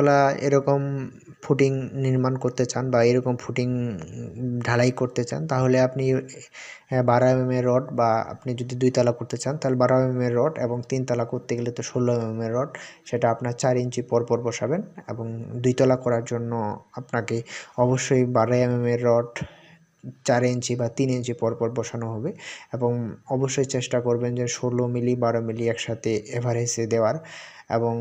আপনারা এরকম ফুটিং নির্মাণ করতে চান বা এরকম ফুটিং ঢালাই করতে চান, তাহলে আপনি বারো এম এর রড বা আপনি যদি দুই তালা করতে চান, তাহলে বারো এম এর রড এবং তিন তালা করতে গেলে তো ষোলো এম এর রড, সেটা আপনার চার ইঞ্চি পর পর বসাবেন এবং দুই তলা করার জন্য আপনাকে অবশ্যই বারো এম এর রড চার ইঞ্চি বা তিন ইঞ্চি পরপর বসানো হবে এবং অবশ্যই চেষ্টা করবেন যে ষোলো মিলি, বারো মিলি একসাথে এভারেজে দেওয়ার এবং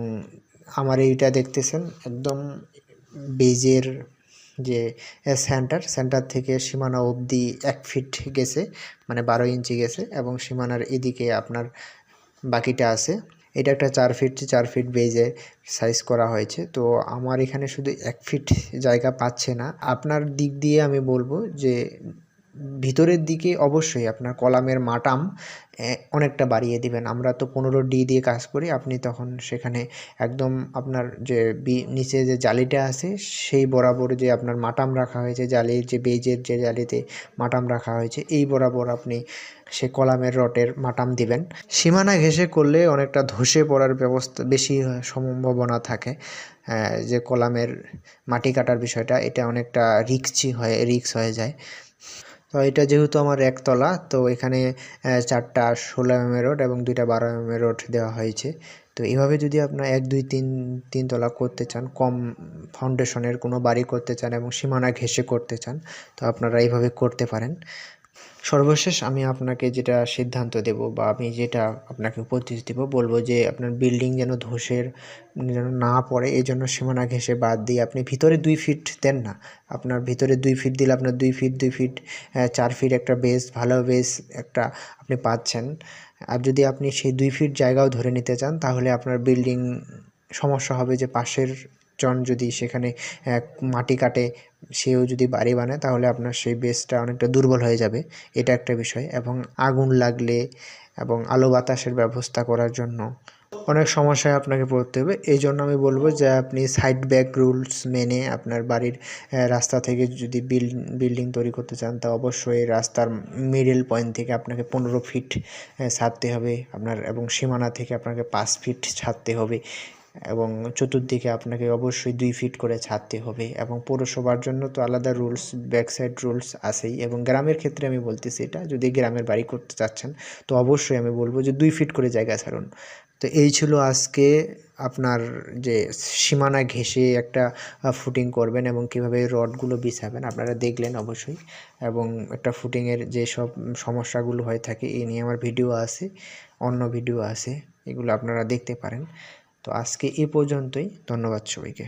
আমার এইটা দেখতেছেন, একদম বেজের যে সেন্টার সেন্টার থেকে সীমানা অবধি এক ফিট গেছে মানে বারো ইঞ্চি গেছে এবং সীমানার এদিকে আপনার বাকিটা আছে। এটা একটা চার ফিট চার ফিট বেজে সাইজ করা হয়েছে। তো আমার এখানে শুধু এক ফিট জায়গা পাচ্ছে না। আপনার দিক দিয়ে আমি বলব যে ভিতরের দিকে অবশ্যই আপনার কলামের মাটাম অনেকটা বাড়িয়ে দিবেন। আমরা তো পনেরো ডি দিয়ে কাজ করি, আপনি তখন সেখানে একদম আপনার যে বি, নিচে যে জালিটা আছে, সেই বরাবর যে আপনার মাটাম রাখা হয়েছে জালির যে বেজের যে জালিতে মাটাম রাখা হয়েছে, এই বরাবর আপনি সে কলামের রটের মাটাম দিবেন। সীমানা ঘেঁষে করলে অনেকটা ধসে পড়ার ব্যবস্থা, বেশি সম্ভাবনা থাকে। যে কলামের মাটি কাটার বিষয়টা, এটা অনেকটা রিক্সি হয়, রিক্স হয়ে যায়। তো এটা যেহেতু আমার একতলা, তো এখানে চারটা ষোলো এম রোড এবং দুইটা বারো এম রোড দেওয়া হয়েছে। তো এভাবে যদি আপনার এক, দুই, তিন, তিনতলা করতে চান, কম ফাউন্ডেশনের কোনো বাড়ি করতে চান এবং সীমানা ঘেঁষে করতে চান, তো আপনারা এইভাবে করতে পারেন। সর্বশেষ আমি আপনাকে যেটা সিদ্ধান্ত দেব বা আমি যেটা আপনাকে উপদেশ দেব বলব যে আপনার বিল্ডিং যেন ধসের, যেন না পড়ে, এই জন্য সীমানা ঘেঁষে বাদ দিয়ে আপনি ভিতরে দুই ফিট দেন না। আপনার ভিতরে দুই ফিট দিলে আপনার দুই ফিট দুই ফিট চার ফিট একটা বেস ভালো বেস একটা আপনি পাচ্ছেন। আর যদি আপনি সেই দুই ফিট জায়গাও ধরে নিতে চান, তাহলে আপনার বিল্ডিং সমস্যা হবে যে পাশের জন যদি সেখানে মাটি কাটে, সেও যদি বাড়ি বানায়, তাহলে আপনার সেই বেসটা অনেকটা দুর্বল হয়ে যাবে। এটা একটা বিষয়। এবং আগুন লাগলে এবং আলো বাতাসের ব্যবস্থা করার জন্য অনেক সমস্যায় আপনাকে পড়তে হবে। এই জন্য আমি বলব যে আপনি সাইড ব্যাক রুলস মেনে আপনার বাড়ির রাস্তা থেকে যদি বিল্ডিং তৈরি করতে চান, তা অবশ্যই রাস্তার মিডল পয়েন্ট থেকে আপনাকে পনেরো ফিট ছাড়তে হবে। আপনার এবং সীমানা থেকে আপনাকে পাঁচ ফিট ছাড়তে হবে। এবং চতুর্দিকে আপনাকে অবশ্যই দুই ফিট করে ছাড়তে হবে এবং পৌরসভার জন্য তো আলাদা রুলস ব্যাক সাইড রুলস আছেই এবং গ্রামের ক্ষেত্রে আমি বলতেছি এটা, যদি গ্রামের বাড়ি করতে চাচ্ছেন, তো অবশ্যই আমি বলব যে দুই ফিট করে জায়গা ছাড়ুন। তো এই ছিল আজকে আপনার যে সীমানা ঘেঁষে একটা ফুটিং করবেন এবং কীভাবে রডগুলো বিছাবেন আপনারা দেখলেন অবশ্যই এবং একটা ফুটিংয়ের যে সব সমস্যাগুলো হয়ে থাকে এই নিয়ে আমার ভিডিও আছে, অন্য ভিডিও আছে, এগুলো আপনারা দেখতে পারেন। তো আজকে এ পর্যন্তই ধন্যবাদ সবাইকে।